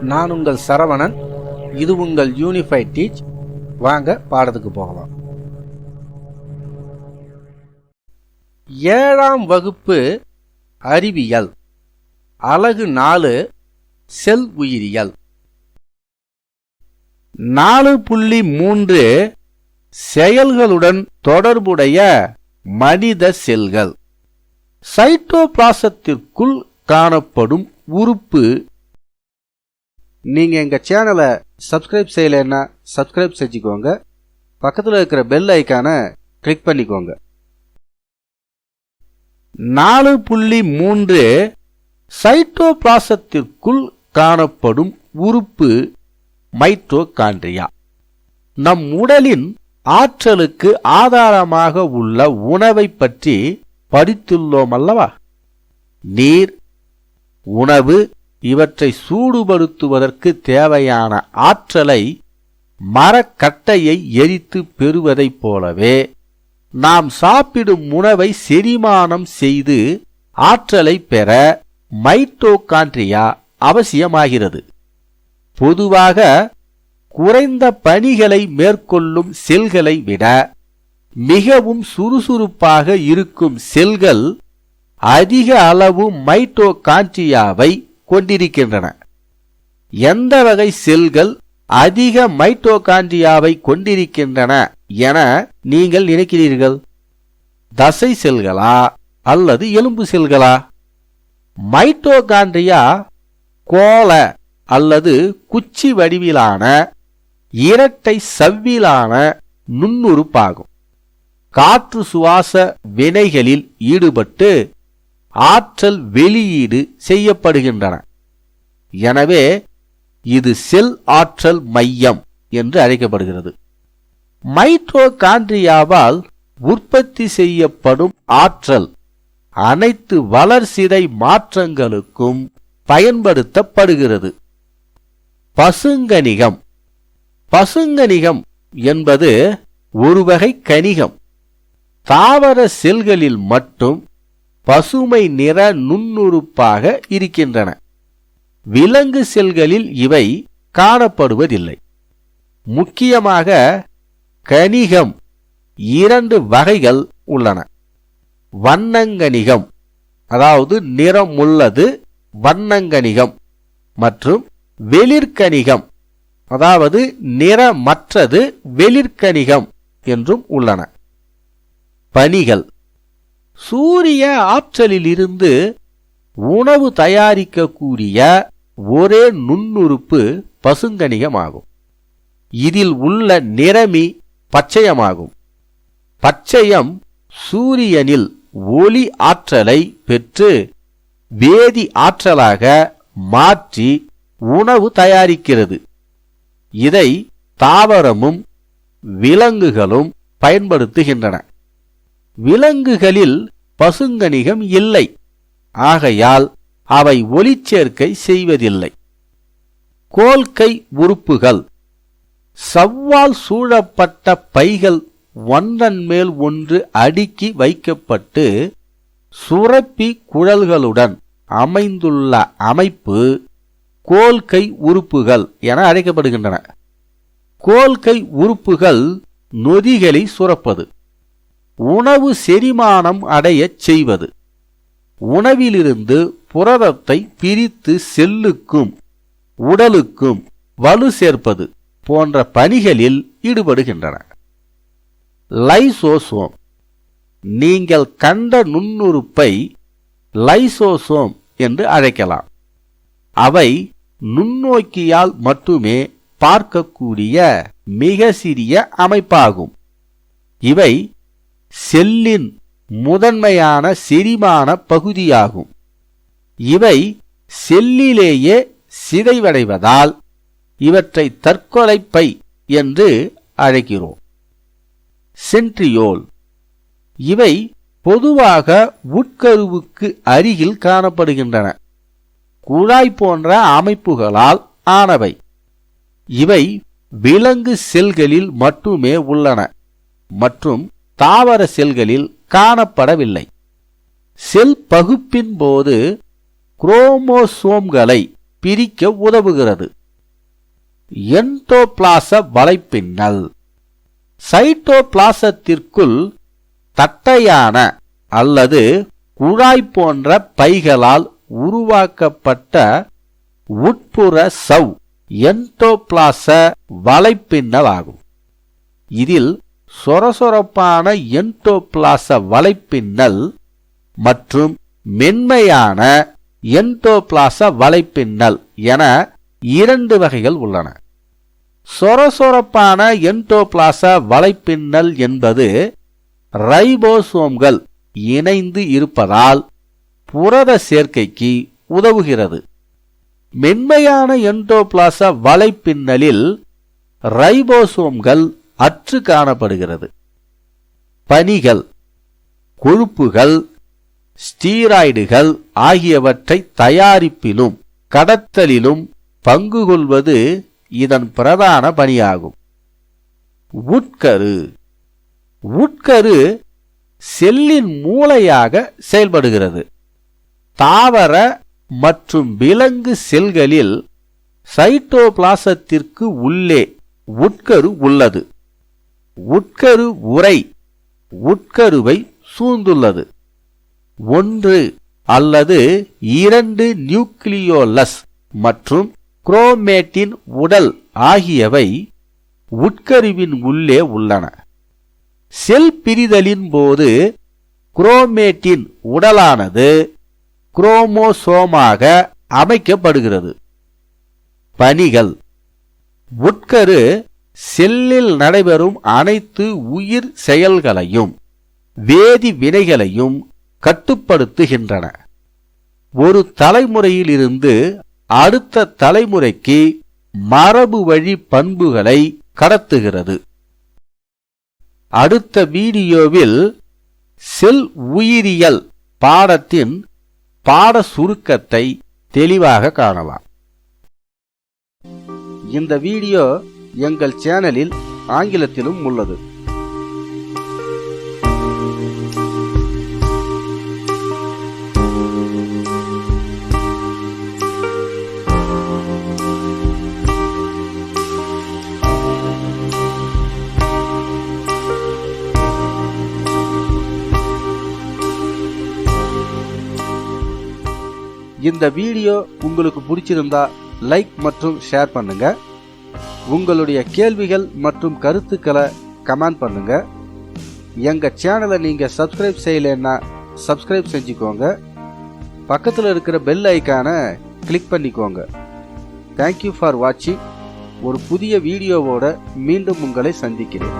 நான் உங்கள் சரவணன். இது உங்கள் யூனிஃபைட் டீச் வாங்க பாடத்துக்கு போகலாம். ஏழாம் வகுப்பு அறிவியல். அலகு நாலு செல் உயிரியல். நாலு புள்ளி மூன்று செயல்களுடன் தொடர்புடைய மனித செல்கள். சைட்டோபிளாசத்திற்குள் காணப்படும் உறுப்பு. நீங்கள் எங்கள் சேனலை சப்ஸ்கிரைப் செய்யலைன்னா சப்ஸ்கிரைப் செஞ்சுக்கோங்க. பக்கத்தில் இருக்கிற பெல் ஐக்கானை கிளிக் பண்ணிக்கோங்க. நாலு புள்ளி மூன்று சைட்டோபிளாசத்திற்குள் காணப்படும் உறுப்பு மைட்டோகாண்ட்ரியா நம் உடலின் ஆற்றலுக்கு ஆதாரமாக உள்ள உணவை பற்றி படித்துள்ளோம் அல்லவா? நீர் உணவு இவற்றை சூடுபடுத்துவதற்கு தேவையான ஆற்றலை மரக்கட்டையை எரித்து பெறுவதைப் போலவே நாம் சாப்பிடும் உணவை செரிமானம் செய்து ஆற்றலை பெற மைட்டோகாண்ட்ரியா அவசியமாகிறது. பொதுவாக குறைந்த பணிகளை மேற்கொள்ளும் செல்களை விட மிகவும் சுறுசுறுப்பாக இருக்கும் செல்கள் அதிக அளவு மைட்டோகாண்ட்ரியாவை கொண்டிருக்கின்றன. எந்த வகை செல்கள் அதிக மைட்டோகாண்ட்ரியாவை கொண்டிருக்கின்றன என நீங்கள் நினைக்கிறீர்கள்? தசை செல்களா அல்லது எலும்பு செல்களா? மைட்டோகாண்ட்ரியா கோள அல்லது குச்சி வடிவிலான இரட்டை சவ்விலான நுண்ணுறுப்பாகும். காற்று சுவாச வினைகளில் ஈடுபட்டு ஆற்றல் வெளியீடு செய்யப்படுகின்றன. எனவே இது செல் ஆற்றல் மையம் என்று அழைக்கப்படுகிறது. மைட்ரோகாண்ட்ரியாவால் உற்பத்தி செய்யப்படும் ஆற்றல் அனைத்து வளர்சிதை மாற்றங்களுக்கும் பயன்படுத்தப்படுகிறது. பசுங்கனிகம். பசுங்கனிகம் என்பது ஒரு வகை கனிகம். தாவர செல்களில் மட்டும் பசுமை நிற நுண்ணுறுப்பாக இருக்கின்றன. விலங்கு செல்களில் இவை காணப்படுவதில்லை. முக்கியமாக கணிகம் இரண்டு வகைகள் உள்ளன. வண்ணங்கணிகம் அதாவது நிறமுள்ளது வண்ணங்கணிகம் மற்றும் வெளிர்கணிகம் அதாவது நிறமற்றது வெளிர்கணிகம் என்றும் உள்ளன. பனிகள் சூரிய ஆற்றலிலிருந்து உணவு தயாரிக்கக்கூடிய ஒரே நுண்ணுறுப்பு பசுங்கணிகமாகும் இதில் உள்ள நிறமி பச்சையமாகும். பச்சையம் சூரியனில் ஒளி ஆற்றலை பெற்று வேதி ஆற்றலாக மாற்றி உணவு தயாரிக்கிறது. இதை தாவரமும் விலங்குகளும் பயன்படுத்துகின்றன. விலங்குகளில் பசுங்கணிகம் இல்லை. ஆகையால் அவை ஒளிச்சேர்க்கை செய்வதில்லை. கோல்கை உறுப்புகள். சவ்வால் சூழப்பட்ட பைகள் ஒன்றன் மேல் ஒன்று அடுக்கி வைக்கப்பட்டு சுரப்பி குழல்களுடன் அமைந்துள்ள அமைப்பு கோல்கை உறுப்புகள் என அழைக்கப்படுகின்றன. கோல்கை உறுப்புகள் நொதிகளை சுரப்பது. உணவு செரிமானம் அடையச் செய்வது. உணவிலிருந்து புரதத்தை பிரித்து செல்லுக்கும் உடலுக்கும் வலு சேர்ப்பது போன்ற பணிகளில் ஈடுபடுகின்றன. லைசோசோம். நீங்கள் கண்ட நுண்ணுறுப்பை லைசோசோம் என்று அழைக்கலாம். அவை நுண்ணோக்கியால் மட்டுமே பார்க்கக்கூடிய மிக சிறிய அமைப்பாகும். இவை செல்லின் முதன்மையான செரிமான பகுதியாகும். இவை செல்லிலேயே சிதைவடைவதால் இவற்றை தற்கொலை பை என்று அழைக்கிறோம். சென்ட்ரியோல். இவை பொதுவாக உட்கருவுக்கு அருகில் காணப்படுகின்றன. குழாய் போன்ற அமைப்புகளால் ஆனவை. இவை விலங்கு செல்களில் மட்டுமே உள்ளன. மற்றும் தாவர செல்களில் காணப்படவில்லை. செல் பகுப்பின் போது குரோமோசோம்களை பிரிக்க உதவுகிறது. என்டோபிளாச வலைப்பின்னல். சைட்டோபிளாசத்திற்குள் தட்டையான அல்லது குழாய் போன்ற பைகளால் உருவாக்கப்பட்ட உட்புற சவ் என்டோபிளாச வலைப்பின்னல் ஆகும் இதில் சொரசொரப்பான என்டோபிளாச வலைப்பின்னல் மற்றும் மென்மையான என்டோபிளாச வலைப்பின்னல் என இரண்டு வகைகள் உள்ளன. சொரசொரப்பான என்டோபிளாச வலைப்பின்னல் என்பது ரைபோசோம்கள் இணைந்து இருப்பதால் புரத சேர்க்கைக்கு உதவுகிறது. மென்மையான என்டோபிளாச வலைப்பின்னலில் ரைபோசோம்கள் அற்று காணப்படுகிறது. பனிகள் கொழுப்புகள் ஸ்டீராய்டுகள் ஆகியவற்றை தயாரிப்பிலும் கடத்தலிலும் பங்கு கொள்வது இதன் பிரதான பணியாகும். உட்கரு. உட்கரு செல்லின் மூளையாக செயல்படுகிறது. தாவர மற்றும் விலங்கு செல்களில் சைட்டோபிளாசத்திற்கு உள்ளே உட்கரு உள்ளது. உட்கரு உரை உட்கருவை சூழ்ந்துள்ளது. ஒன்று அல்லது இரண்டு நியூக்ளியோலஸ் மற்றும் குரோமேட்டின் உடல் ஆகியவை உட்கருவின் உள்ளே உள்ளன. செல் பிரிதலின் போது குரோமேட்டின் உடலானது குரோமோசோமாக அமைக்கப்படுகிறது. பணிகள். உட்கரு செல்லில் நடைபெறும் அனைத்து உயிர் செயல்களையும் வேதி வினைகளையும் கட்டுப்படுத்துகின்றன. ஒரு தலைமுறையிலிருந்து அடுத்த தலைமுறைக்கு மரபு வழி பண்புகளை கடத்துகிறது. அடுத்த வீடியோவில் செல் உயிரியல் பாடத்தின் பாட சுருக்கத்தை தெளிவாக காணலாம். இந்த வீடியோ எங்கள் சேனலில் ஆங்கிலத்திலும் உள்ளது. இந்த வீடியோ உங்களுக்கு பிடிச்சிருந்தா லைக் மற்றும் ஷேர் பண்ணுங்கள் உங்களுடைய கேள்விகள் மற்றும் கருத்துக்களை கமெண்ட் பண்ணுங்க. எங்கள் சேனலை நீங்கள் சப்ஸ்கிரைப் செய்யலைன்னா சப்ஸ்கிரைப் செஞ்சுக்கோங்க. பக்கத்தில் இருக்கிற பெல் ஐக்கானை கிளிக் பண்ணிக்கோங்க. தேங்க்யூ ஃபார் வாட்சிங் ஒரு புதிய வீடியோவோட மீண்டும் உங்களை சந்திக்கிறேன்.